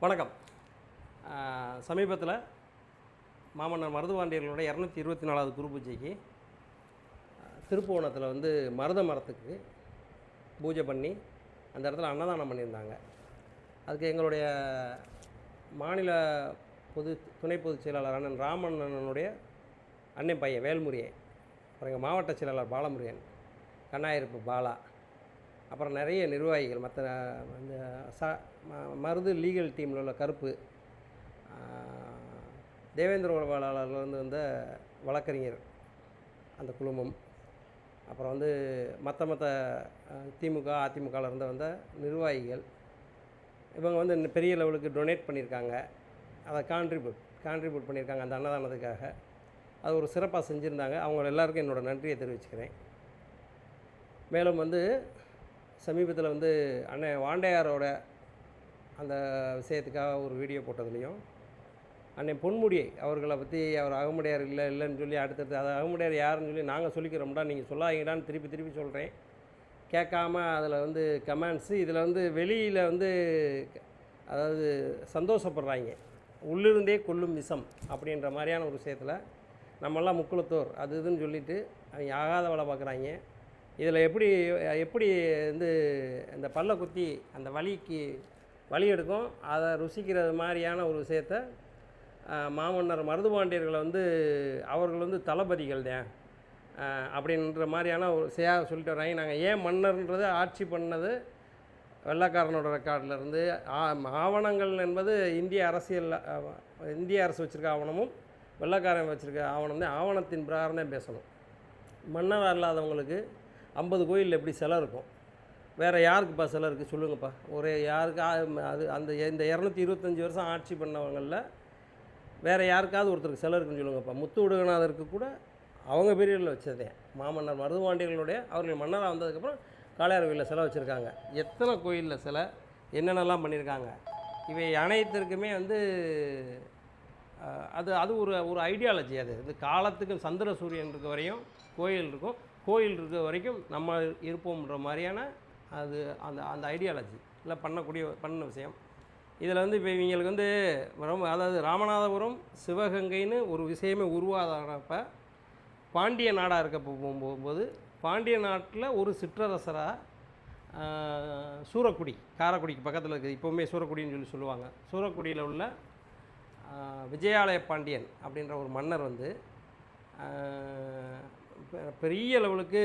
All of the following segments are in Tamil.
வணக்கம். சமீபத்தில் மாமன்னர் மருதுவாண்டியர்களோட இரநூத்தி இருபத்தி நாலாவது குரு பூஜைக்கு திருப்புவனத்தில் வந்து மருத மரத்துக்கு பூஜை பண்ணி அந்த இடத்துல அன்னதானம் பண்ணியிருந்தாங்க. அதுக்கு எங்களுடைய மாநில பொது துணை பொதுச் செயலாளர் அண்ணன் ராமண்ணனுடைய அண்ணன் பையன் வேல்முருகன் அப்புறம் எங்கள் மாவட்ட செயலாளர் பாலமுருகன் கண்ணாயிருப்பு பாலா அப்புறம் நிறைய நிர்வாகிகள் மற்ற இந்த சா ம- மருது லீகல் டீமில் உள்ள கருப்பு தேவேந்திர உளவாளர்லேருந்து வந்த வழக்கறிஞர் அந்த குழுமம். அப்புறம் வந்து மற்ற மற்ற திமுக அதிமுகவில் இருந்து வந்த நிர்வாகிகள். இவங்க வந்து பெரிய லெவலுக்கு டொனேட் பண்ணியிருக்காங்க. அதை கான்ட்ரிபியூட் கான்ட்ரிபியூட் பண்ணியிருக்காங்க அந்த அன்னதானத்துக்காக. அது ஒரு சிறப்பாக செஞ்சுருந்தாங்க. அவங்க எல்லாருக்கும் என்னோடய நன்றியை தெரிவிச்சுக்கிறேன். மேலும் வந்து சமீபத்தில் வந்து அண்ணன் வாண்டையாரோட அந்த விஷயத்துக்காக ஒரு வீடியோ போட்டதுலேயும் அன்னை பொன்முடியை அவர்களை பற்றி அவர் அகமுடையார் இல்லை இல்லைன்னு சொல்லி அடுத்தடுத்து அது அகமுடையார் யாருன்னு சொல்லி நாங்கள் சொல்லிக்கிறோம்டா நீங்கள் சொல்லாதீங்கடான்னு திருப்பி திருப்பி சொல்கிறேன் கேட்காம அதில் வந்து கமெண்ட்ஸு இதில் வந்து வெளியில் வந்து அதாவது சந்தோஷப்படுறாங்க. உள்ளிருந்தே கொல்லும் விஷம் அப்படின்ற மாதிரியான ஒரு விஷயத்தில் நம்மெல்லாம் முக்குளத்தோர் அது இதுன்னு சொல்லிவிட்டு அவங்க ஆகாத வேலை பார்க்குறாங்க. இதில் எப்படி எப்படி வந்து இந்த பல்ல குத்தி அந்த வலிக்கு வலி எடுக்கும் அதை ருசிக்கிறது மாதிரியான ஒரு விஷயத்த மாமன்னர் மருதுபாண்டியர்களை வந்து அவர்கள் வந்து தளபதிகள் தான் அப்படின்ற மாதிரியான ஒரு செய்யா சொல்லிட்டு வராங்க. நாங்கள் ஏன் மன்னர்ன்றது ஆட்சி பண்ணது வெள்ளக்காரனோட ரெக்கார்டிலேருந்து. ஆ- ஆவணங்கள் என்பது இந்திய அரசியல் இந்திய அரசு வச்சுருக்க ஆவணமும் வெள்ளக்காரன் வச்சுருக்க ஆவணம் தான். ஆவணத்தின் பிரகாரம் தான் பேசணும். மன்னர் இல்லாதவங்களுக்கு ஐம்பது கோயிலில் எப்படி சிலை இருக்கும்? வேறு யாருக்குப்பா சிலை இருக்குது சொல்லுங்கப்பா. ஒரே யாருக்கு அது அந்த இந்த இரநூத்தி இருபத்தஞ்சி வருஷம் ஆட்சி பண்ணவங்களில் வேறு யாருக்காவது ஒருத்தருக்கு சிலை இருக்குன்னு சொல்லுங்கப்பா. முத்து விடுகநாதருக்கு கூட அவங்க பீரியடில் வச்சதே. மாமன்னர் மருதுவாண்டியர்களுடைய அவர்கள் மன்னராக வந்ததுக்கப்புறம் காளையார் கோயிலில் சிலை வச்சுருக்காங்க. எத்தனை கோயிலில் சிலை? என்னென்னலாம் பண்ணியிருக்காங்க இவை அனைத்திற்குமே வந்து அது அது ஒரு ஒரு ஐடியாலஜி அது. இது காலத்துக்கும் சந்திர சூரியன் இருக்க வரையும் கோயில் இருக்கும். கோயில் இருக்கிற வரைக்கும் நம்ம இருப்போம்ன்ற மாதிரியான அது அந்த அந்த ஐடியாலஜி இல்லை பண்ணக்கூடிய பண்ண விஷயம். இதில் வந்து இப்போ இவங்களுக்கு வந்து ரொம்ப அதாவது ராமநாதபுரம் சிவகங்கைன்னு ஒரு விஷயமே உருவாதானப்ப பாண்டிய நாடாக இருக்க போகும்போது பாண்டிய நாட்டில் ஒரு சிற்றரசராக சூரக்குடி காரைக்குடிக்கு பக்கத்தில் இருக்குது. இப்போவுமே சூரக்குடின்னு சொல்லி சொல்லுவாங்க. சூரக்குடியில் உள்ள விஜயாலய பாண்டியன் அப்படின்ற ஒரு மன்னர் வந்து பெரிய லெவலுக்கு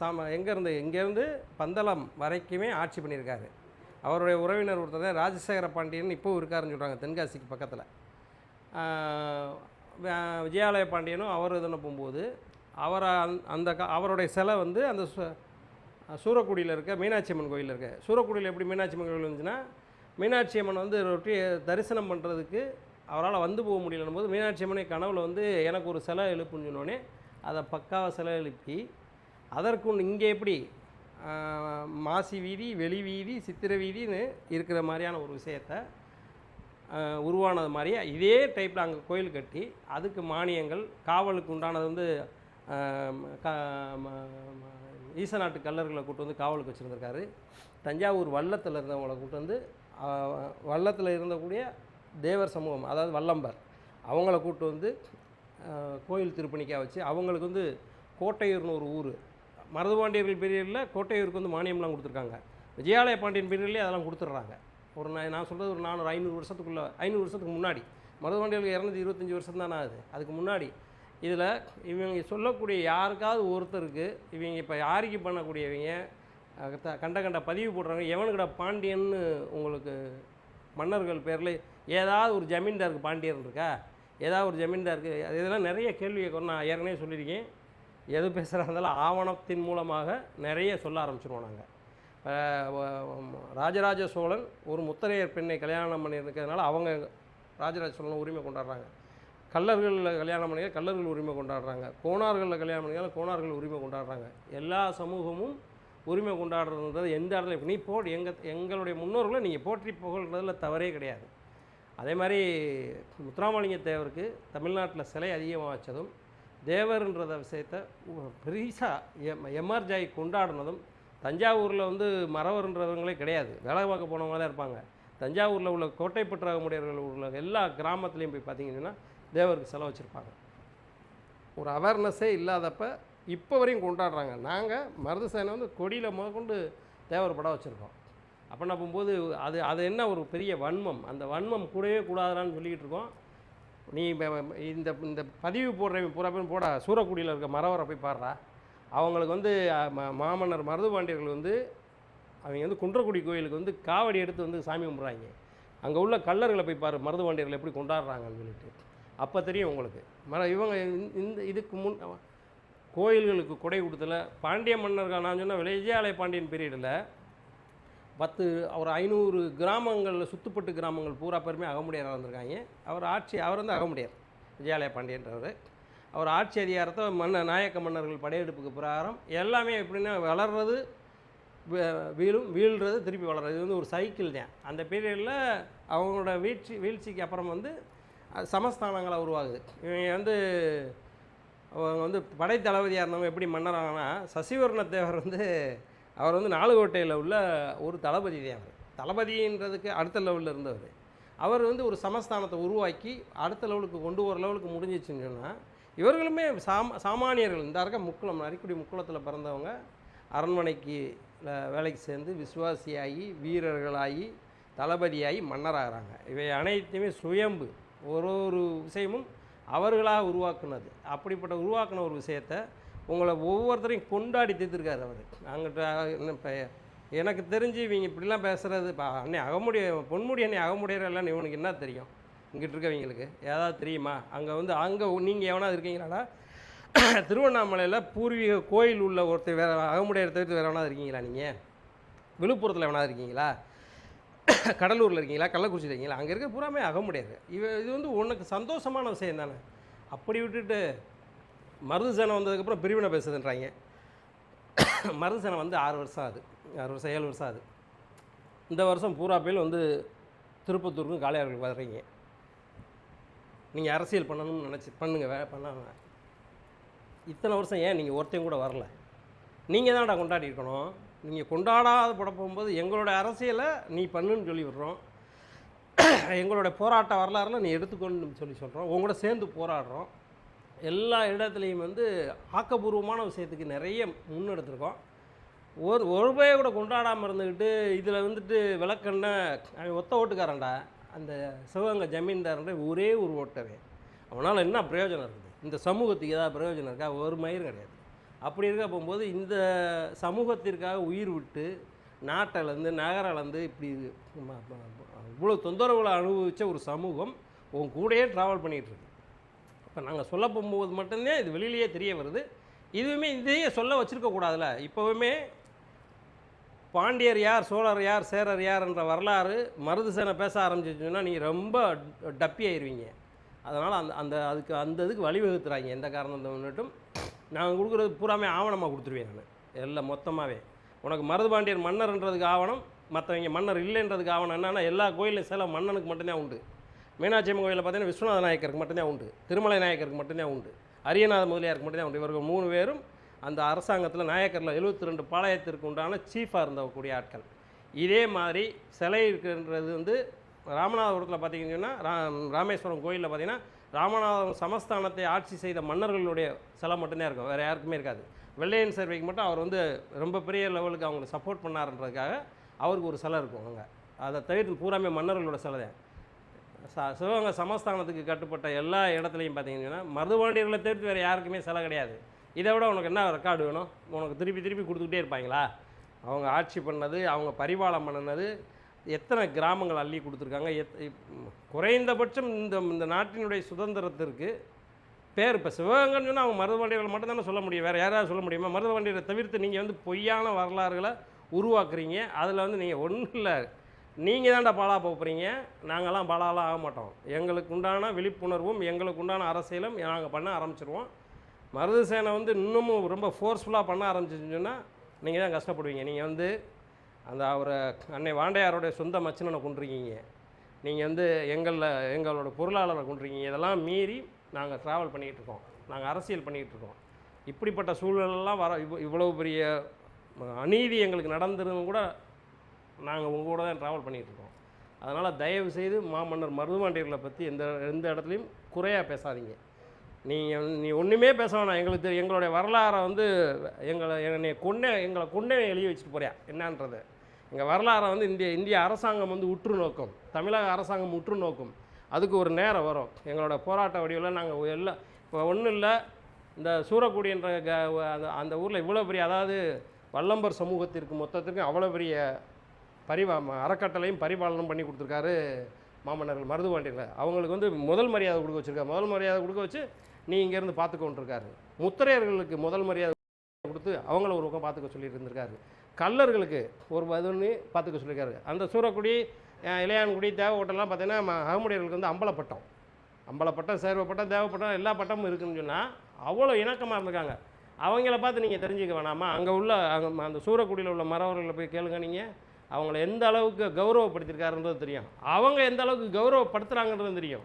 சாம எங்கேருந்து இங்கேருந்து பந்தளம் வரைக்குமே ஆட்சி பண்ணியிருக்காரு. அவருடைய உறவினர் ஒருத்தர் தான் ராஜசேகர பாண்டியன் இப்போவும் இருக்காருன்னு சொல்கிறாங்க தென்காசிக்கு பக்கத்தில். விஜயாலய பாண்டியனும் அவர் இதுன்னு போகும்போது அவரை அந்த- அந்த க அவருடைய சிலை வந்து அந்த சு- சூரக்குடியில் இருக்க மீனாட்சி அம்மன் கோயில் இருக்க. சூரக்குடியில் எப்படி மீனாட்சி அம்மன் கோயில் இருந்துச்சுன்னா மீனாட்சி அம்மன் வந்து ரொட்டி தரிசனம் பண்ணுறதுக்கு அவரால் வந்து போக முடியலன்னும் போது மீனாட்சி அம்மனை கனவில் வந்து எனக்கு ஒரு சிலை எழுப்புன்னு சொன்னோடனே அதை பக்காவை செலவழிப்பி. எழுப்பி அதற்கு இங்கே எப்படி மாசி வீதி வெளி வீதி சித்திரை வீதின்னு இருக்கிற மாதிரியான ஒரு விஷயத்தை உருவானது மாதிரியே இதே டைப்பில் அங்கே கோயில் கட்டி அதுக்கு மானியங்கள் காவலுக்கு உண்டானது வந்து ஈச நாட்டு கல்லர்களை கூட்டு வந்து காவலுக்கு வச்சுருந்துருக்காரு. தஞ்சாவூர் வள்ளத்தில் இருந்தவங்களை கூட்டு வந்து வல்லத்தில் வள்ளத்தில் இருந்தக்கூடிய தேவர் சமூகம் அதாவது வல்லம்பர் அவங்கள கூட்டு வந்து கோயில் திருப்பணிக்காக வச்சு அவங்களுக்கு வந்து கோட்டையூர்னு ஒரு ஊர். மருதுபாண்டியர்கள் பீரியடில் கோட்டையூருக்கு வந்து மானியம்லாம் கொடுத்துருக்காங்க. விஜயாலய பாண்டியன் பீரியட்லேயே அதெல்லாம் கொடுத்துட்றாங்க. ஒரு நான் நான் சொல்கிறது ஒரு நானூறு ஐநூறு வருஷத்துக்குள்ளே ஐநூறு வருஷத்துக்கு முன்னாடி. மருதுபாண்டியர்களுக்கு இரநூத்தி இருபத்தஞ்சி வருஷம் தானே ஆகுது அதுக்கு முன்னாடி. இதில் இவங்க சொல்லக்கூடிய யாருக்காவது ஒருத்தருக்கு இவங்க இப்போ யாருக்கு பண்ணக்கூடியவங்க கண்ட கண்ட பதிவு போடுறாங்க. எவனுக்கடா பாண்டியன்னு உங்களுக்கு மன்னர்கள் பேரில் ஏதாவது ஒரு ஜமீன்தாருக்கு பாண்டியன் இருக்கா? ஏதாவது ஒரு ஜமீன்தாருக்கு அது இதெல்லாம் நிறைய கேள்வி கேட்கணும் நான் ஏற்கனவே சொல்லியிருக்கேன். எது பேசுகிறா இருந்தாலும் ஆவணத்தின் மூலமாக நிறைய சொல்ல ஆரம்பிச்சிருவோம் நாங்கள் ராஜராஜ சோழன் ஒரு முத்தரையர் பெண்ணை கல்யாணம் பண்ணியிருக்கிறதுனால அவங்க ராஜராஜ சோழன் உரிமை கொண்டாடுறாங்க. கல்லர்களில் கல்யாணம் பண்ணிக்க கல்லர்கள் உரிமை கொண்டாடுறாங்க. கோணார்களில் கல்யாணம் பண்ணிக்க கோணார்கள் உரிமை கொண்டாடுறாங்க. எல்லா சமூகமும் உரிமை கொண்டாடுறதுன்றது எந்த இடத்துல இப்ப நீ போ எங்கள் எங்களுடைய முன்னோர்களை நீங்கள் போற்றி புகழ்றதுல தவறே கிடையாது. அதே மாதிரி முத்துராமலிங்க தேவருக்கு தமிழ்நாட்டில் சிலை அதிகமாக வச்சதும் தேவர்ன்றத விஷயத்தை பெரிசாக எம் எம்ஆர்ஜாயி கொண்டாடினதும் தஞ்சாவூரில் வந்து மறவர்ன்றவங்களே கிடையாது. வேலை பார்க்க போனவங்க தான் இருப்பாங்க. தஞ்சாவூரில் உள்ள கோட்டை முடியவர்கள் உள்ள எல்லா கிராமத்துலேயும் போய் பார்த்தீங்கன்னா தேவருக்கு செலவு வச்சுருப்பாங்க. ஒரு அவேர்னஸே இல்லாதப்ப இப்போ வரையும் கொண்டாடுறாங்க. நாங்கள் மருது சேனை வந்து கொடியில் முதற்கொண்டு தேவர் படம் வச்சுருக்கோம். அப்படின்னா போகும்போது அது அது என்ன ஒரு பெரிய வன்மம்? அந்த வன்மம் கூடவே கூடாதான்னு சொல்லிக்கிட்டு இருக்கோம். நீ இந்த இந்த பதிவு போடுறவங்க பூரா பேரும் போட. சூரக்குடியில் இருக்க மரவரை போய் பாடுறா. அவங்களுக்கு வந்து அஹ், ம- மாமன்னர் மருதுபாண்டியர்கள் வந்து அவங்க வந்து குன்றக்குடி கோயிலுக்கு வந்து காவடி எடுத்து வந்து சாமி கும்பிட்றாங்க. அங்கே உள்ள கல்லர்களை போய் பாரு மருதுபாண்டியர்கள் எப்படி கொண்டாடுறாங்கன்னு சொல்லிட்டு. அப்போ தெரியும் உங்களுக்கு. மர இவங்க இந்த- இந்த இதுக்கு முன் கோயில்களுக்கு கொடை கொடுத்தல. பாண்டிய மன்னர்கள் நான் சொன்ன விஜயாலய பாண்டியன் பீரியடில் பத்து ஒரு ஐநூறு கிராமங்களில் சுத்துப்பட்டு கிராமங்கள் பூரா பேருமே அகமுடையாராக இருந்திருக்காங்க. அவர் ஆட்சி அவர் வந்து அகமுடியார் விஜயாலய பாண்டியன்றவர். அவர் ஆட்சி அதிகாரத்தை மன்ன நாயக்க மன்னர்கள் படையெடுப்புக்கு பிரகாரம் எல்லாமே எப்படின்னா வளர்றது வீழும் வீழ்றது திருப்பி வளர்றது. இது வந்து ஒரு சைக்கிள் தான். அந்த பீரியடில் அவங்களோட வீழ்ச்சி வீழ்ச்சிக்கு அப்புறம் வந்து சமஸ்தானங்களை சமஸ்தானங்களாக உருவாகுது. இவங்க வந்து அவங்க வந்து படை தளபதியாக இருந்தவங்க எப்படி மன்னரானா சசிவர்ண தேவர் வந்து அவர் வந்து நாலுகோட்டையில் உள்ள ஒரு தளபதி தான் அவர். தளபதின்றதுக்கு அடுத்த லெவலில் இருந்தவர். அவர் வந்து ஒரு சமஸ்தானத்தை உருவாக்கி அடுத்த லெவலுக்கு கொண்டு வர லெவலுக்கு முடிஞ்சிச்சுன்னு சொன்னால் இவர்களுமே சாம சாமானியர்கள் இந்த இருக்க முக்குளம் அரிக்குடி முக்குளத்தில் பிறந்தவங்க அரண்மனைக்கு வேலைக்கு சேர்ந்து விசுவாசியாகி வீரர்களாகி தளபதியாகி மன்னராகிறாங்க. இவை அனைத்துமே சுயம்பு. ஒரு ஒரு விஷயமும் அவர்களாக உருவாக்குனது. அப்படிப்பட்ட உருவாக்குன ஒரு விஷயத்தை உங்களை ஒவ்வொருத்தரையும் கொண்டாடி தீர்த்துருக்காரு அவர். அங்கிட்ட இப்போ எனக்கு தெரிஞ்சு இவங்க இப்படிலாம் பேசுகிறது அன்னை அகமுடிய பொன்முடி அன்னை அகமுடையரெல்லாம் இவனுக்கு என்ன தெரியும்? இங்கிட்டு இருக்கவங்களுக்கு. ஏதாவது தெரியுமா? அங்கே வந்து அங்கே நீங்கள் எவனாவது இருக்கீங்களாடா திருவண்ணாமலையில் பூர்வீக கோயில் உள்ள ஒருத்தர் வேறு அகமுடையரை தவிர்த்து வேறு எவனாவது இருக்கீங்களா நீங்கள் விழுப்புரத்தில் எவனாவது இருக்கீங்களா? கடலூரில் இருக்கீங்களா? கள்ளக்குறிச்சியில் இருக்கீங்களா? அங்கே இருக்க பூராமே அகமுடையது இவ இது வந்து உனக்கு சந்தோஷமான விஷயம் தானே. அப்படி விட்டுட்டு மருது சேனை வந்ததுக்கப்புறம் பிரிவினை பேசுதுன்றாங்க. மருது சேனை வந்து ஆறு வருஷம் ஆகுது. ஆறு வருஷம் ஏழு வருஷம் ஆகுது. இந்த வருஷம் பூரா பேர் வந்து திருப்பத்தூருக்கும் காளையார்களுக்கு வர்றீங்க. நீங்கள் அரசியல் பண்ணணும்னு நினச்சி பண்ணுங்க வே பண்ணாங்க இத்தனை வருஷம் ஏன் நீங்கள் ஒருத்தையும் கூட வரல? நீங்கள் தான்டா கொண்டாடி இருக்கணும். நீங்கள் கொண்டாடாத பட போகும்போது எங்களோட அரசியலை நீ பண்ணுன்னு சொல்லி விடுறோம். எங்களோட போராட்ட வரலாறுல நீ எடுத்துக்கொண்டு சொல்லி சொல்கிறோம் உங்களோட சேர்ந்து போராடுறோம். எல்லா இடத்துலையும் வந்து ஆக்கப்பூர்வமான விஷயத்துக்கு நிறைய முன்னெடுத்திருக்கோம். ஒரு ஒரு பய கூட கொண்டாடாமல் இருந்துக்கிட்டு இதில் வந்துட்டு விளக்கண்ண அவன் ஒத்த ஓட்டுக்காரன்டா அந்த சிவகங்கை ஜமீன்தாரன்ற ஒரே ஒரு ஓட்டவே. அவனால் என்ன பிரயோஜனம் இருக்குது? இந்த சமூகத்துக்கு ஏதாவது பிரயோஜனம் இருக்கா? ஒரு மயிரும் கிடையாது. அப்படி இருக்க போகும்போது இந்த சமூகத்திற்காக உயிர் விட்டு நாட்டிலேருந்து நகரிலேருந்து இப்படி இவ்வளோ தொந்தரவுகளை அனுபவித்த ஒரு சமூகம் உன் கூடயே ட்ராவல் பண்ணிகிட்ருக்கு இப்போ நாங்கள் சொல்ல போகும்போது மட்டும்தான் இது வெளியிலேயே தெரிய வருது. இதுவுமே இதையே சொல்ல வச்சுருக்கக்கூடாதுல இப்போவுமே பாண்டியர் யார் சோழர் யார் சேரர் யார்ன்ற வரலாறு மருது சேனை பேச ஆரம்பிச்சிச்சுன்னா நீங்கள் ரொம்ப டப்பி ஆயிருவீங்க. அதனால் அந்த அந்த அதுக்கு அந்த இதுக்கு வழிவகுத்துறாங்க. எந்த காரணத்தை முன்னிட்டும் நாங்கள் கொடுக்குறது பூராமே ஆவணமாக கொடுத்துருவேன் நான். எல்லாம் மொத்தமாகவே உனக்கு மருது பாண்டியர் மன்னர்ன்றதுக்கு ஆவணம் மற்றவங்க மன்னர் இல்லைன்றதுக்கு ஆவணம் என்னன்னா எல்லா கோயிலையும் சில மன்னனுக்கு மட்டும்தான் உண்டு. மீனாட்சி அம்மன் கோயிலில் பார்த்தீங்கன்னா விஸ்வநாத நாயக்கருக்கு மட்டும்தான் உண்டு. திருமலை நாயக்கருக்கு மட்டும்தான் உண்டு. அரியநாத முதலியாருக்கு மட்டும்தான் உண்டு. இவர்கள் மூணு பேரும் அந்த அரசாங்கத்தில் நாயக்கரில் 72 ரெண்டு பாளையத்திற்கு உண்டான சீஃபாக இருந்தக்கூடிய ஆட்கள். இதே மாதிரி சிலை இருக்கின்றது வந்து ராமநாதபுரத்தில் பார்த்தீங்கன்னா ரா ராமேஸ்வரம் கோயிலில் பார்த்தீங்கன்னா ராமநாதபுரம் சமஸ்தானத்தை ஆட்சி செய்த மன்னர்களுடைய சிலை மட்டும்தான் இருக்கும். வேறு யாருக்குமே இருக்காது. வெள்ளையன் சேர்வைக்கு மட்டும் அவர் வந்து ரொம்ப பெரிய லெவலுக்கு அவங்களை சப்போர்ட் பண்ணாருன்றதுக்காக அவருக்கு ஒரு சிலை இருக்கும் அங்கே. அதை தவிர்த்து பூராமே மன்னர்களோட சிலை தான். சிவகங்கை சமஸ்தானத்துக்கு கட்டுப்பட்ட எல்லா இடத்துலையும் பார்த்தீங்கன்னா மருதுபாண்டியர்களை தவிர்த்து வேறு யாருக்குமே சிலை கிடையாது. இதை விட உனக்கு என்ன ரெக்கார்டு வேணும்? உனக்கு திருப்பி திருப்பி கொடுத்துக்கிட்டே இருப்பாங்களா? அவங்க ஆட்சி பண்ணது அவங்க பரிபாலம் பண்ணினது எத்தனை கிராமங்கள் அள்ளி கொடுத்துருக்காங்க? எத் குறைந்தபட்சம் இந்த இந்த நாட்டினுடைய சுதந்திரத்திற்கு பேர் இப்போ சிவகங்கைன்னு சொன்னால் அவங்க மருதுபாண்டியர்கள் மட்டும் தானே சொல்ல முடியும். வேறு யாராவது சொல்ல முடியுமா? மருதுபாண்டியரை தவிர்த்து நீங்கள் வந்து பொய்யான வரலாறுகளை உருவாக்குறீங்க. அதில் வந்து நீங்கள் ஒன்றும் இல்லை. நீங்கள் தான்டா பாலாக போகிறீங்க நாங்கள்லாம் பாலாலாம் ஆக மாட்டோம். எங்களுக்கு உண்டான விழிப்புணர்வும் எங்களுக்கு உண்டான அரசியலும் நாங்கள் பண்ண ஆரம்பிச்சிருவோம். மருது சேனை வந்து இன்னமும் ரொம்ப ஃபோர்ஸ்ஃபுல்லாக பண்ண ஆரம்பிச்சிச்சுன்னு சொன்னால் நீங்கள் தான் கஷ்டப்படுவீங்க. நீங்கள் வந்து அந்த அவரை அன்னை வாண்டையாரோடைய சொந்த மச்சினனை கொண்டிருக்கீங்க நீங்கள் வந்து எங்களில் எங்களோட பொருளாளரை கொண்டிருக்கீங்க இதெல்லாம் மீறி நாங்கள் ட்ராவல் பண்ணிகிட்டு இருக்கோம். நாங்கள் அரசியல் பண்ணிகிட்டு இருக்கோம். இப்படிப்பட்ட சூழலெல்லாம் வர இவ்வளோ இவ்வளவு பெரிய அநீதி எங்களுக்கு நடந்துருந்தும் கூட நாங்கள் உங்கள் கூட தான் ட்ராவல் பண்ணிகிட்டு இருக்கோம். அதனால் தயவு செய்து மாமன்னர் மருதுமாண்டியர்களை பற்றி எந்த எந்த இடத்துலையும் குறையாக பேசாதீங்க. நீங்கள் நீ ஒன்றுமே பேச வேணாம். எங்களுக்கு தெரியும் எங்களுடைய வரலாறை வந்து எங்களை என்னை கொண்டே எங்களை கொண்டே எழுதி வச்சுட்டு போறியா? என்னன்றது? எங்கள் வரலாறை வந்து இந்திய இந்திய அரசாங்கம் வந்து உற்று நோக்கும் தமிழக அரசாங்கம் உற்று நோக்கும் அதுக்கு ஒரு நேரம் வரும். எங்களோட போராட்ட வடிவில் நாங்கள் எல்லாம் இப்போ ஒன்றும் இல்லை. இந்த சூரக்குடின்ற க அந்த அந்த ஊரில் இவ்வளோ பெரிய அதாவது வல்லம்பர் சமூகத்திற்கு மொத்தத்திற்கும் அவ்வளோ பெரிய பரிவா அறக்கட்டளையும் பரிபாலனம் பண்ணி கொடுத்துருக்காரு மாமன்னர்கள் மருதுபாண்டியர்கள் அவங்களுக்கு வந்து முதல் மரியாதை கொடுக்க வச்சிருக்காரு. முதல் மரியாதை கொடுக்க வச்சு நீ இங்கேருந்து பார்த்துக்கொண்டிருக்காரு. முத்திரையர்களுக்கு முதல் மரியாதை கொடுத்து அவங்கள ஒரு பக்கம் பார்த்துக்க சொல்லிட்டு இருந்திருக்காரு கல்லர்களுக்கு ஒரு பதினொன்று பார்த்துக்க சொல்லியிருக்காரு. அந்த சூரக்குடி இளையான்குடி தேவப்பட்டம்லாம் பார்த்தீங்கன்னா ம- அகமுடையர்களுக்கு வந்து அம்பலப்பட்டம். அம்பலப்பட்டம் சேர்வப்பட்டம் தேவப்பட்டம் எல்லா பட்டமும் இருக்குன்னு சொன்னால் அவ்வளோ இணக்கமாக இருந்திருக்காங்க. அவங்கள பார்த்து நீங்கள் தெரிஞ்சுக்க வேணாமா? அங்கே உள்ள அங்கே அந்த சூரக்குடியில் உள்ள மறவர்களை போய் கேளுங்க நீங்கள் அவங்கள எந்த அளவுக்கு கௌரவப்படுத்தியிருக்காருன்றது தெரியும். அவங்க எந்த அளவுக்கு கௌரவப்படுத்துகிறாங்கன்றது தெரியும்.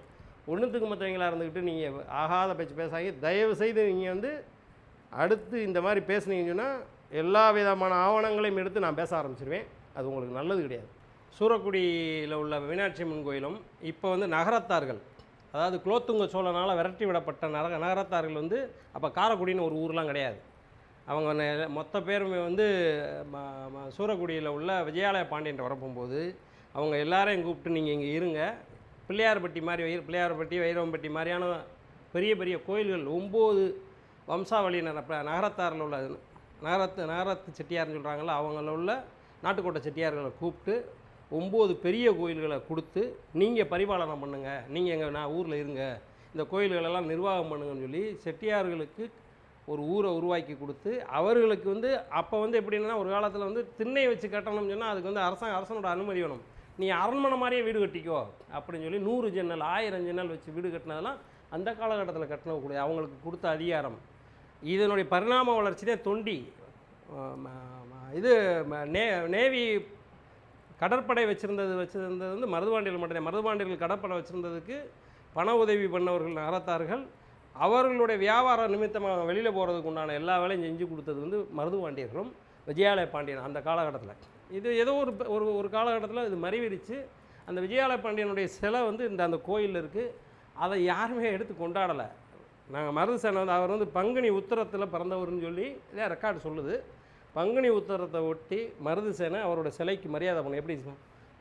ஒன்றுத்துக்கு மற்றவங்களா இருந்துக்கிட்டு நீங்கள் ஆகாத பேச்சு பேசாங்க தயவு செய்து நீங்கள் வந்து அடுத்து இந்த மாதிரி பேசுனீங்கன்னு சொன்னால் எல்லா விதமான ஆவணங்களையும் எடுத்து நான் பேச ஆரம்பிச்சிருவேன். அது உங்களுக்கு நல்லது கிடையாது. சூரக்குடியில் உள்ள மீனாட்சி அம்மன் கோயிலும் இப்போ வந்து நகரத்தார்கள் அதாவது குலோத்துங்க சோழனால் விரட்டி விடப்பட்ட நகர நகரத்தார்கள் வந்து அப்போ காரைக்குடின்னு ஒரு ஊர்லாம் கிடையாது. அவங்க நெ- மொத்த பேருமே வந்து ம- சூரக்குடியில் உள்ள விஜயாலய பாண்டியன் வரப்போகும்போது அவங்க எல்லாரையும் கூப்பிட்டு நீங்கள் இங்கே இருங்க. பிள்ளையார்பட்டி மாதிரி வயிறு பிள்ளையார்பட்டி வைரவம்பட்டி மாதிரியான பெரிய பெரிய கோயில்கள் ஒம்பது வம்சாவளியினர் அப்போ நகரத்தாரில் உள்ள நகரத்து நகரத்து செட்டியார்னு சொல்கிறாங்களோ அவங்கள உள்ள நாட்டுக்கோட்டை செட்டியார்களை கூப்பிட்டு ஒம்பது பெரிய கோயில்களை கொடுத்து நீங்கள் பரிபாலனம் பண்ணுங்கள் நீங்கள் எங்கள் நான் ஊரில் இருங்க. இந்த கோயில்களெல்லாம் நிர்வாகம் பண்ணுங்கன்னு சொல்லி செட்டியார்களுக்கு ஒரு ஊரை உருவாக்கி கொடுத்து அவர்களுக்கு வந்து அப்போ வந்து எப்படின்னா ஒரு காலத்தில் வந்து திண்ணை வச்சு கட்டணும்னு சொன்னால் அதுக்கு வந்து அரசாங்க அரசனோட அனுமதி வேணும். நீ அரண்மனை மாதிரியே வீடு கட்டிக்கோ அப்படின்னு சொல்லி நூறு ஜன்னல் ஆயிரம் ஜன்னல் வச்சு வீடு கட்டினதெல்லாம் அந்த காலகட்டத்தில் கட்டினக்கூடிய அவங்களுக்கு கொடுத்த அதிகாரம். இதனுடைய பரிணாம வளர்ச்சி தான் தொண்டி. இது நே நேவி கடற்படை வச்சுருந்தது வச்சுருந்தது வந்து மருதுபாண்டியர்கள் மட்டும்தான். மருதுபாண்டியர்கள் கடற்படை வச்சுருந்ததுக்கு பண உதவி பண்ணவர்கள் நகரத்தார்கள். அவர்களுடைய வியாபார நிமித்தமாக வெளியில் போகிறதுக்கு உண்டான எல்லா வேலையும் செஞ்சு கொடுத்தது வந்து மருதுபாண்டியர்களும் விஜயாலய பாண்டியன் அந்த காலகட்டத்தில். இது ஏதோ ஒரு ஒரு ஒரு காலகட்டத்தில் இது மறைவிரித்து அந்த விஜயாலய பாண்டியனுடைய சிலை வந்து இந்த அந்த கோயிலில் இருக்குது அதை யாருமே எடுத்து கொண்டாடலை. நாங்கள் மருதுசேனை வந்து அவர் வந்து பங்குனி உத்தரத்தில் பிறந்தவர்னு சொல்லி இதே ரெக்கார்டு சொல்லுது. பங்குனி உத்தரத்தை ஒட்டி மருதுசேனை அவரோட சிலைக்கு மரியாதை பண்ண. எப்படி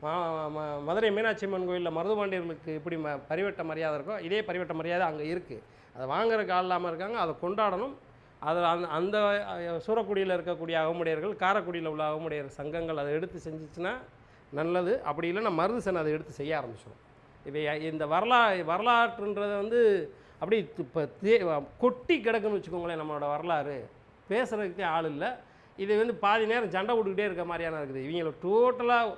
மா- ம- மதுரை மீனாட்சி அம்மன் கோயிலில் மருதுபாண்டியர்களுக்கு எப்படி ம பரிவட்ட மரியாதை இருக்கோ இதே பரிவட்ட மரியாதை அங்கே இருக்குது அதை வாங்குறதுக்கு ஆள் இல்லாமல் இருக்காங்க அதை கொண்டாடணும். அதில் அந்த அந்த சூரக்குடியில் இருக்கக்கூடிய அகமுடையர்கள் காரைக்குடியில் உள்ள அகமுடையர் சங்கங்கள் அதை எடுத்து செஞ்சிச்சுன்னா நல்லது. அப்படி இல்லைன்னா மருதுசேனை அதை எடுத்து செய்ய ஆரம்பிச்சிடும் இப்போ இந்த வரலா வரலாற்றுன்றதை வந்து அப்படி இப்போ தே கொட்டி கிடக்குன்னு வச்சுக்கோங்களேன் நம்மளோட வரலாறு. பேசுகிறதுக்கே ஆள் இல்லை. இது வந்து பாதி நேரம் சண்டை விட்டுக்கிட்டே இருக்க மாதிரியான இருக்குது. இவங்கள டோட்டலாக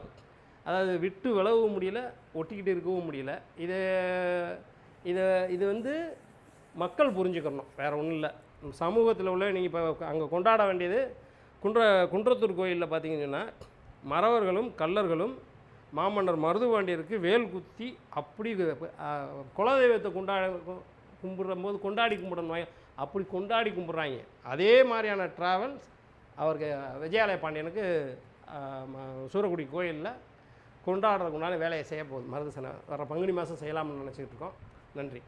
அதாவது விட்டு விலகவும் முடியல ஒட்டிக்கிட்டு இருக்கவும் முடியல. இது இதை இது வந்து மக்கள் புரிஞ்சுக்கணும். வேறு ஒன்றும் இல்லை. சமூகத்தில் உள்ள நீங்கள் இப்போ அங்கே கொண்டாட வேண்டியது குன்ற குன்றத்தூர் கோயிலில் பார்த்தீங்கன்னா மறவர்களும் கல்லர்களும் மாமன்னர் மருதுபாண்டியருக்கு வேல் குத்தி அப்படி குலதெய்வத்தை கொண்டாட கும்பிடும்போது கொண்டாடி கும்பிடணும். அப்படி கொண்டாடி கும்பிட்றாங்க. அதே மாதிரியான ட்ராவல்ஸ் அவருக்கு விஜயாலய பாண்டியனுக்கு சூரக்குடி கோயிலில் கொண்டாடுறதுக்குண்டான வேலையை செய்ய போகுது. மருது சன வர பங்குனி மாதம் செய்யலாம்னு நினச்சிக்கிட்டு இருக்கோம். நன்றி.